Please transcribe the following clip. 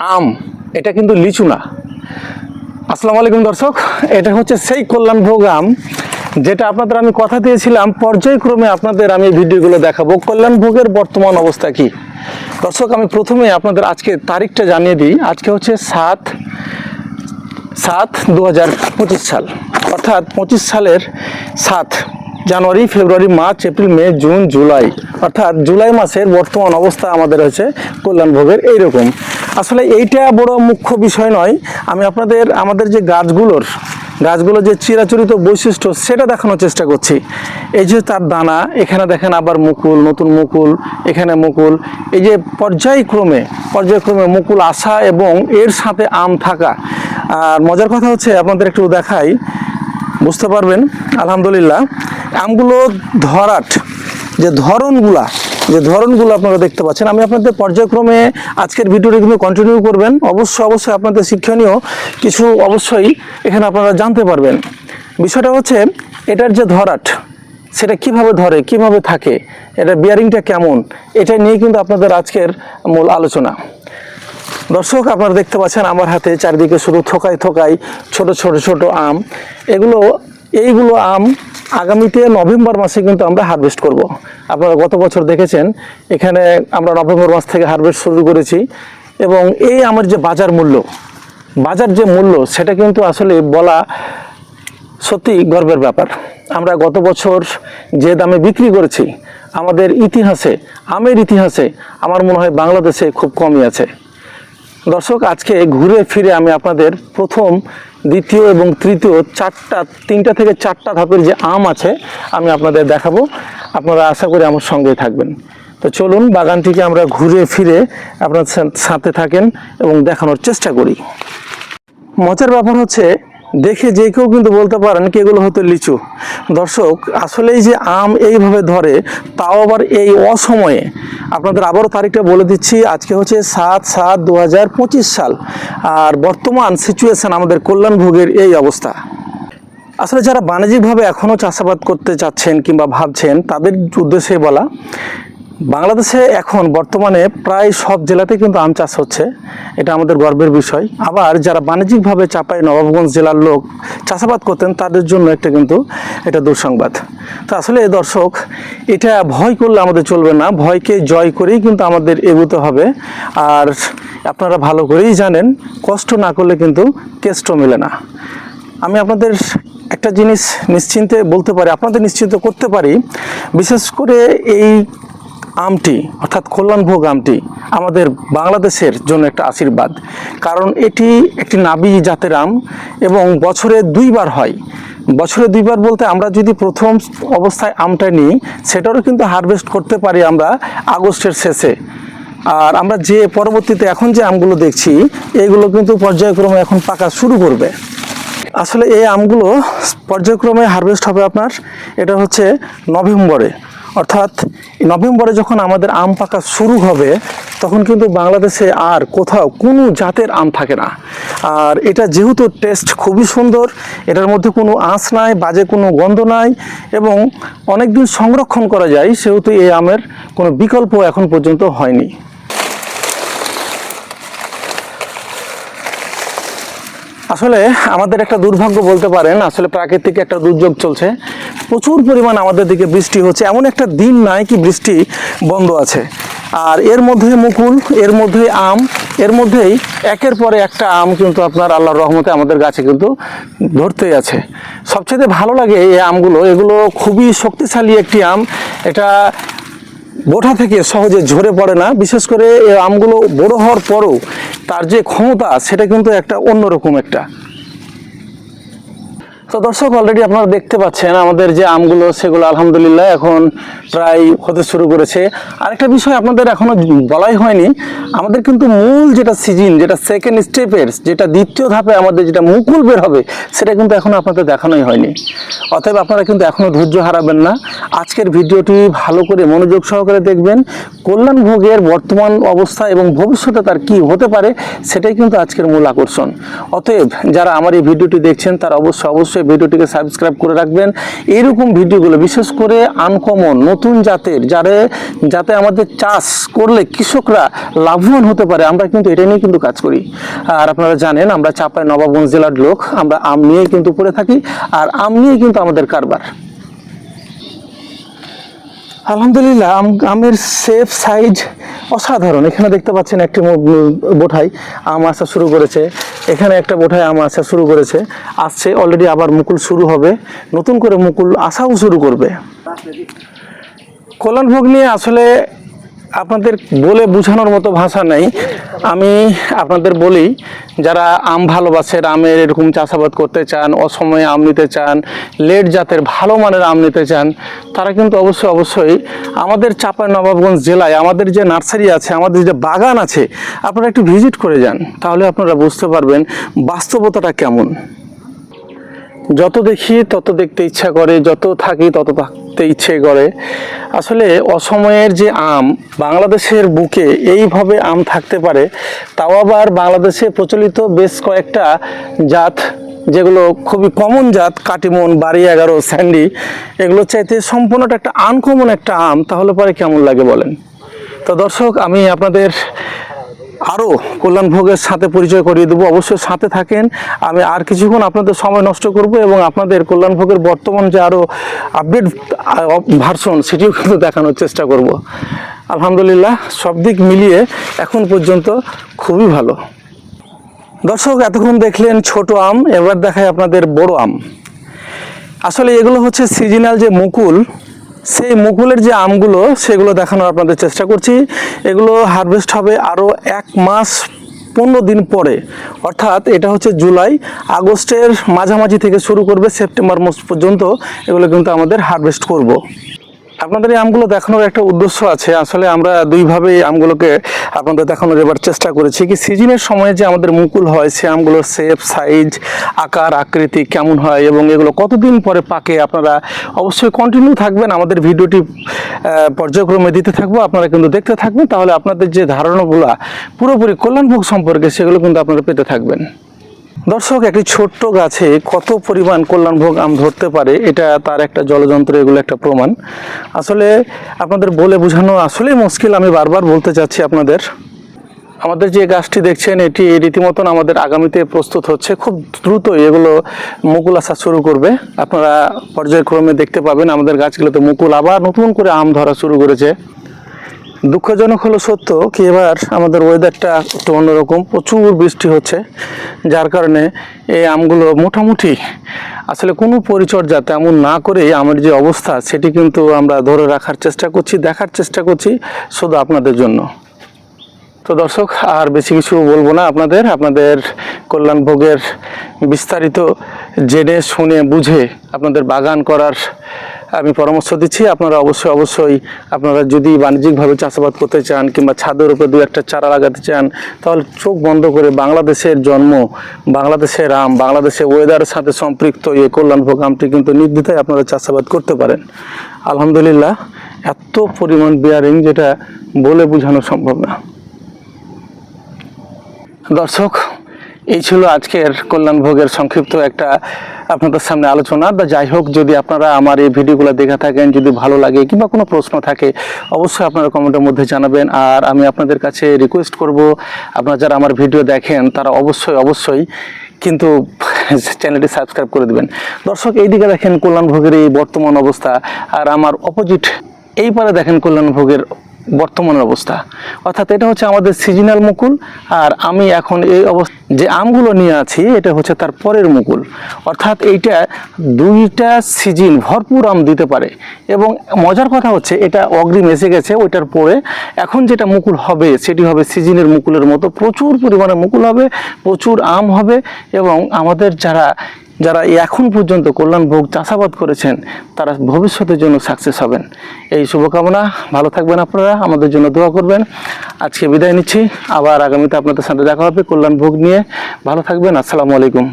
আম, এটা কিন্তু লিচু না। আসসালামু আলাইকুম দর্শক, এটা হচ্ছে সেই কল্যাণ ভোগ আম যেটা আপনাদের আমি কথা দিয়েছিলাম, পর্যায়ক্রমে আপনাদের আমি ভিডিওগুলো দেখাবো। কল্যাণ ভোগের বর্তমান অবস্থা কি? দর্শক, আমি প্রথমে আপনাদের আজকে তারিখটা জানিয়ে দিই। আজকে হচ্ছে সাত সাত দু সাল। অর্থাৎ পঁচিশ সালের সাত জানুয়ারি, ফেব্রুয়ারি, মার্চ, এপ্রিল, মে, জুন, জুলাই। অর্থাৎ জুলাই মাসের বর্তমান অবস্থা আমাদের হচ্ছে কল্যাণভোগের এইরকম। আসলে এইটা বড় মুখ্য বিষয় নয়। আমি আপনাদের, আমাদের যে গাছগুলোর গাছগুলো যে চিরাচরিত বৈশিষ্ট্য, সেটা দেখানোর চেষ্টা করছি। এই যে তার দানা, এখানে দেখেন আবার মুকুল, নতুন মুকুল, এখানে মুকুল। এই যে পর্যায়ক্রমে পর্যায়ক্রমে মুকুল আসা এবং এর সাথে আম থাকা। আর মজার কথা হচ্ছে, আপনাদের একটু দেখাই। বুঝতে পারবেন? আলহামদুলিল্লাহ। আমগুলো ধরাট, যে ধরনগুলা যে ধরনগুলো আপনারা দেখতে পাচ্ছেন, আমি আপনাদের পর্যায়ক্রমে আজকের ভিডিওটি কিন্তু কন্টিনিউ করবেন। অবশ্যই অবশ্যই আপনাদের শিক্ষণীয় কিছু অবশ্যই এখানে আপনারা জানতে পারবেন। বিষয়টা হচ্ছে, এটার যে ধরাট, সেটা কীভাবে ধরে, কীভাবে থাকে, এটা বিয়ারিংটা কেমন, এটা নিয়ে কিন্তু আপনাদের আজকের মূল আলোচনা। দর্শক, আপনারা দেখতে পাচ্ছেন আমার হাতে চারিদিকে শুধু থোকায় থোকায় ছোট ছোট ছোট আম। এগুলো, এইগুলো আম আগামীতে নভেম্বর মাসে কিন্তু আমরা হারভেস্ট করব। আপনারা গত বছর দেখেছেন, এখানে আমরা নভেম্বর মাস থেকে হারভেস্ট শুরু করেছি এবং এই আমার যে বাজার মূল্য, বাজার যে মূল্য, সেটা কিন্তু আসলে বলা সত্যি গর্বের ব্যাপার আমরা গত বছর যে দামে বিক্রি করেছি, আমাদের ইতিহাসে, আমের ইতিহাসে, আমার মনে হয় বাংলাদেশে খুব কমই আছে দর্শক, আজকে ঘুরে ফিরে আমি আপনাদের প্রথম দ্বিতীয় এবং তৃতীয় চারটা, তিনটা থেকে চারটা ধাপের যে আম আছে, আমি আপনাদের দেখাবো। আপনারা আশা করি আমার সঙ্গেই থাকবেন। তো চলুন বাগানটিকে আমরা ঘুরে ফিরে আপনার সাথে থাকেন এবং দেখানোর চেষ্টা করি। মজার ব্যাপার হচ্ছে দেখে যে কেউ কিন্তু বলতে পারেন কি এগুলো হয়তো লিচু। দর্শক আসলে এই যে আম এইভাবে ধরে, তাও আবার এই অসময়ে। আপনাদের আবারও তারিখটা বলে দিচ্ছি, আজকে হচ্ছে সাত সাত দু সাল। আর বর্তমান সিচুয়েশন আমাদের কল্যাণভোগের এই অবস্থা। আসলে যারা বাণিজ্যিকভাবে এখনও চাষাবাদ করতে চাচ্ছেন কিংবা ভাবছেন, তাদের উদ্দেশ্যে বলা বাংলাদেশে এখন বর্তমানে প্রায় সব জেলাতে কিন্তু আম চাষ হচ্ছে। এটা আমাদের গর্বের বিষয়। আবার যারা বাণিজ্যিকভাবে চাপাই নবাবগঞ্জ জেলার লোক চাষাবাদ করতেন, তাদের জন্য একটা কিন্তু এটা দুঃসংবাদ। তো আসলে এ দর্শক, এটা ভয় করলে আমাদের চলবে না। ভয়কে জয় করেই কিন্তু আমাদের এগোতে হবে। আর আপনারা ভালো করেই জানেন, কষ্ট না করলে কিন্তু কেষ্ট মেলে না। আমি আপনাদের একটা জিনিস নিশ্চিন্তে বলতে পারি, আপনাদের নিশ্চিন্ত করতে পারি। বিশেষ করে এই আমটি, অর্থাৎ কল্যাণভোগ আমটি আমাদের বাংলাদেশের জন্য একটা আশীর্বাদ। কারণ এটি একটি নাবি জাতের আম এবং বছরে দুইবার হয়। বছরে দুইবার বলতে আমরা যদি প্রথম অবস্থায় আমটা নিই, সেটারও কিন্তু হারভেস্ট করতে পারি আমরা আগস্টের শেষে। আর আমরা যে পরবর্তীতে এখন যে আমগুলো দেখছি, এগুলো কিন্তু পর্যায়ক্রমে এখন পাকা শুরু করবে। আসলে এই আমগুলো পর্যায়ক্রমে হারভেস্ট হবে আপনার, এটা হচ্ছে নভেম্বরে। অর্থাৎ নভেম্বরে যখন আমাদের আম পাকা শুরু হবে, তখন কিন্তু বাংলাদেশে আর কোথাও কোনো জাতের আম থাকে না। আর এটা যেহেতু টেস্ট খুবই সুন্দর, এটার মধ্যে কোনো আঁশ নাই, বাজে কোনো গন্ধ নাই এবং অনেক দিন সংরক্ষণ করা যায়, সেহেতু এই আমের কোনো বিকল্প এখন পর্যন্ত হয়নি। আসলে আমাদের একটা দুর্ভাগ্য বলতে পারেন, আসলে প্রাকৃতিক একটা দুর্যোগ চলছে। প্রচুর পরিমাণ আমাদের দিকে বৃষ্টি হচ্ছে। এমন একটা দিন নাই কি বৃষ্টি বন্ধ আছে। আর এর মধ্যে মুকুল, এর মধ্যে আম, এর মধ্যেই একের পরে একটা আম কিন্তু আপনার আল্লাহর রহমতে আমাদের গাছে কিন্তু ধরতেই আছে। সবচেয়ে ভালো লাগে এই আমগুলো। এগুলো খুবই শক্তিশালী একটি আম। এটা বোঠা থেকে সহজে ঝরে পড়ে না। বিশেষ করে এই আমগুলো বড় হওয়ার পরও তার যে ক্ষমতা সেটা কিন্তু একটা অন্যরকম একটা। তো দর্শক অলরেডি আপনারা দেখতে পাচ্ছেন আমাদের যে আমগুলো, সেগুলো আলহামদুলিল্লাহ এখন প্রায় হতে শুরু করেছে। আরেকটা বিষয় আপনাদের এখনও বলাই হয়নি, আমাদের কিন্তু মূল যেটা সিজন, যেটা সেকেন্ড স্টেপের যেটা দ্বিতীয় ধাপে আমাদের যেটা মুকুল বের হবে, সেটা কিন্তু এখনও আপনাদের দেখানোই হয়নি। অতএব আপনারা কিন্তু এখনও ধৈর্য হারাবেন না। আজকের ভিডিওটি ভালো করে মনোযোগ সহকারে দেখবেন। কল্যাণ ভোগের বর্তমান অবস্থা এবং ভবিষ্যতে তার কি হতে পারে, সেটাই কিন্তু আজকের মূল আকর্ষণ। অতএব যারা আমার এই ভিডিওটি দেখছেন, তারা অবশ্যই অবশ্যই ভিডিওটিকে সাবস্ক্রাইব করে রাখবেন। এইরকম ভিডিওগুলো বিশেষ করে আনকমন নতুন জাতের, যারা, যাতে আমাদের চাষ করলে কৃষকরা লাভবান হতে পারে, আমরা কিন্তু এটা নিয়ে কিন্তু কাজ করি। আর আপনারা জানেন, আমরা চাপাই নবাবগঞ্জ জেলার লোক, আমরা আম নিয়ে কিন্তু পড়ে থাকি, আর আম নিয়ে কিন্তু আমাদের কারবার। আলহামদুলিল্লাহ, আম, আমের সেফ সাইজ অসাধারণ। এখানে দেখতে পাচ্ছেন একটি বোঠাই আম আসা শুরু করেছে। এখানে একটা বোঠায় আম আসা শুরু করেছে। আসছে অলরেডি আবার মুকুল শুরু হবে। নতুন করে মুকুল আসাও শুরু করবে। কল্যাণভোগ নিয়ে আসলে আপনাদের বলে বোঝানোর মতো ভাষা নেই। আমি আপনাদের বলি, যারা আম ভালোবাসেন আমের এরকম চাষাবাদ করতে চান, অসময়ে আম নিতে চান, লেট জাতের ভালো মানের আম নিতে চান, তারা কিন্তু অবশ্যই অবশ্যই আমাদের চাপাই নবাবগঞ্জ জেলায় আমাদের যে নার্সারি আছে, আমাদের যে বাগান আছে, আপনারা একটু ভিজিট করে যান, তাহলে আপনারা বুঝতে পারবেন বাস্তবতাটা কেমন। যত দেখি তত দেখতে ইচ্ছা করে, যত থাকি তত থাকতে ইচ্ছে করে। আসলে অসময়ের যে আম, বাংলাদেশের বুকে এইভাবে আম থাকতে পারে, তাও আবার বাংলাদেশে প্রচলিত বেশ কয়েকটা জাত, যেগুলো খুবই কমন জাত, কাটিমন বাড়ি এগারো স্যান্ডি, এগুলো চাইতে সম্পূর্ণটা একটা আনকমন একটা আম, তাহলে পরে কেমন লাগে বলেন? তো দর্শক, আমি আপনাদের আরও কল্যাণ ভোগের সাথে পরিচয় করিয়ে দেবো। অবশ্যই সাথে থাকেন। আমি আর কিছুক্ষণ আপনাদের সময় নষ্ট করব এবং আপনাদের কল্যাণ ভোগের বর্তমান যে আরও আপডেট ভার্সন সেটিও কিন্তু দেখানোর চেষ্টা করব। আলহামদুলিল্লাহ, সব দিক মিলিয়ে এখন পর্যন্ত খুবই ভালো। দর্শক, এতক্ষণ দেখলেন ছোট আম, এবার দেখায় আপনাদের বড় আম। আসলে এগুলো হচ্ছে সিজনাল যে মুকুল সেই মুকুলের যে আমগুলো, সেগুলো দেখানোর আপনাদের চেষ্টা করছি। এগুলো হারভেস্ট হবে আরও এক মাস পনেরো দিন পরে। অর্থাৎ এটা হচ্ছে জুলাই। আগস্টের মাঝামাঝি থেকে শুরু করবে সেপ্টেম্বর মাস পর্যন্ত এগুলো কিন্তু আমাদের হারভেস্ট করব। আপনাদের এই আমগুলো দেখানোর একটা উদ্দেশ্য আছে। আসলে আমরা দুইভাবে আমগুলোকে আপনাদের দেখানোর এবার চেষ্টা করেছি কি সিজনের সময় যে আমাদের মুকুল হয়, সে আমগুলোর শেপ সাইজ আকার, আকৃতি কেমন হয় এবং এগুলো কতদিন পরে পাকে আপনারা অবশ্যই কন্টিনিউ থাকবেন। আমাদের ভিডিওটি পর্যায়ক্রমে দিতে থাকব। আপনারা কিন্তু দেখতে থাকবেন। তাহলে আপনাদের যে ধারণাগুলো পুরোপুরি কল্যাণভোগ সম্পর্কে সেগুলো কিন্তু আপনারা পেতে থাকবেন। দর্শক, একটি ছোট্ট গাছে কত পরিমাণ কল্যাণভোগ আম ধরতে পারে, এটা তার একটা জলযন্ত্র, এগুলো একটা প্রমাণ। আসলে আপনাদের বলে বোঝানো আসলেই মুশকিল, আমি বারবার বলতে চাচ্ছি আপনাদের। আমাদের যে গাছটি দেখছেন, এটি রীতিমতন আমাদের আগামীতে প্রস্তুত হচ্ছে, খুব দ্রুতই এগুলো মুকুল আসা শুরু করবে। আপনারা পর্যায়ক্রমে দেখতে পাবেন আমাদের গাছগুলোতে মুকুল আবার নতুন করে আম ধরা শুরু করেছে। দুঃখজনক হলো সত্য কি এবার আমাদের ওয়েদারটা একটু অন্যরকম। প্রচুর বৃষ্টি হচ্ছে, যার কারণে এই আমগুলো মোটামুটি আসলে কোনো পরিচর্যা তেমন না করে আমার যে অবস্থা, সেটি কিন্তু আমরা ধরে রাখার চেষ্টা করছি, দেখার চেষ্টা করছি শুধু আপনাদের জন্য। তো দর্শক, আর বেশি কিছু বলব না আপনাদের আপনাদের কল্যাণ ভোগের বিস্তারিত জেনে শুনে বুঝে আপনাদের বাগান করার আমি পরামর্শ দিচ্ছি, আপনারা অবশ্যই অবশ্যই আপনারা যদি বাণিজ্যিকভাবে চাষাবাদ করতে চান কিংবা ছাদের উপরে দু একটা চারা লাগাতে চান, তাহলে চোখ বন্ধ করে বাংলাদেশের জন্ম, বাংলাদেশের আম বাংলাদেশের ওয়েদারের সাথে সম্পৃক্ত এই কল্যাণ প্রোগ্রামটি কিন্তু নির্দ্বিধায় আপনারা চাষাবাদ করতে পারেন। আলহামদুলিল্লাহ, এত পরিমাণ বিয়ারিং যেটা বলে বোঝানো সম্ভব না। দর্শক এই ছিল আজকের কল্যাণ ভোগের সংক্ষিপ্ত একটা আপনাদের সামনে আলোচনা। বা যাই হোক, যদি আপনারা আমার এই ভিডিওগুলো দেখে থাকেন, যদি ভালো লাগে কিংবা কোনো প্রশ্ন থাকে, অবশ্যই আপনারা কমেন্টের মধ্যে জানাবেন। আর আমি আপনাদের কাছে রিকোয়েস্ট করব, আপনারা যারা আমার ভিডিও দেখেন, তারা অবশ্যই অবশ্যই কিন্তু চ্যানেলটি সাবস্ক্রাইব করে দেবেন। দর্শক, এইদিকে দেখেন কল্যাণ ভোগের এই বর্তমান অবস্থা। আর আমার অপোজিট এই পারে দেখেন কল্যাণ ভোগের বর্তমানের অবস্থা। অর্থাৎ এটা হচ্ছে আমাদের সিজনাল মুকুল, আর আমি এখন এই অবস্থা যে আমগুলো নিয়ে আছি, এটা হচ্ছে তার পরের মুকুল। অর্থাৎ এইটা দুইটা সিজন ভরপুর আম দিতে পারে। এবং মজার কথা হচ্ছে, এটা অগ্রিম এসে গেছে ওইটার পরে। এখন যেটা মুকুল হবে, সেটি হবে সিজনের মুকুলের মতো। প্রচুর পরিমাণে মুকুল হবে, প্রচুর আম হবে, এবং আমাদের যারা যারা এখন পর্যন্ত কল্যাণ ভোগ চাষাবাদ করেছেন, তারা ভবিষ্যতের জন্য সাকসেস হবেন। এই শুভকামনা, ভালো থাকবেন আপনারা, আমাদের জন্য দোয়া করবেন। আজকে বিদায় নিচ্ছি, আবার আগামীতে আপনাদের সাথে দেখা হবে কল্যাণ ভোগ নিয়ে। ভালো থাকবেন, আসসালামু আলাইকুম।